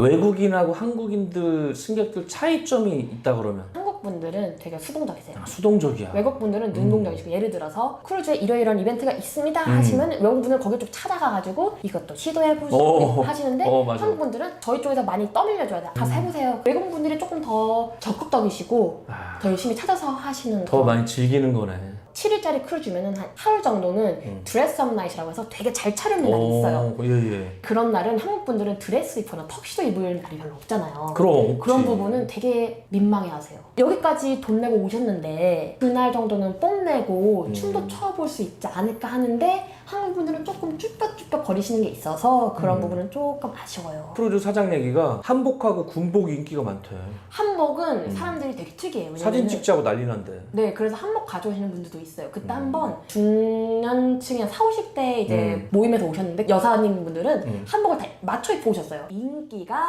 외국인하고 한국인들 승객들 차이점이 있다 그러면 한국 분들은 되게 수동적이세요. 아, 수동적이야. 외국 분들은 능동적이시고 예를 들어서 크루즈에 이러이러한 이벤트가 있습니다 음. 하시면 외국 분들은 거기 좀 찾아가가지고 이것도 시도해보시고 어. 하시는데 어, 맞아. 한국 분들은 저희 쪽에서 많이 떠밀려줘야 돼요. 가서 음. 해보세요. 외국 분들이 조금 더 적극적이시고 아, 더 열심히 찾아서 하시는 더 거. 많이 즐기는 거네. 7일짜리 크루즈면은 한 하루 정도는 음. 드레스업 나잇이라고 해서 되게 잘 차려입는 날이 있어요. 어, 예, 예. 그런 날은 한국 분들은 드레스 입거나 턱시도 입을 날이 별로 없잖아요. 그럼 없지. 그런 부분은 되게 민망해 하세요. 여기까지 돈 내고 오셨는데 그날 정도는 뽐내고 음. 춤도 춰볼 수 있지 않을까 하는데 한국 분들은 조금 쭈뼛쭈뼛 거리시는 게 있어서 그런 음. 부분은 조금 아쉬워요. 크루즈 사장 얘기가 한복하고 군복이 인기가 많대. 한복은 음. 사람들이 되게 특이해요. 사진 왜냐면은 찍자고 난리 난대. 네, 그래서 한복 가져오시는 분들도 있어요. 그때 음. 한번 중년층의 4, 50대 이제 음. 모임에서 오셨는데 여사님 분들은 음. 한복을 다 맞춰 입고 오셨어요. 인기가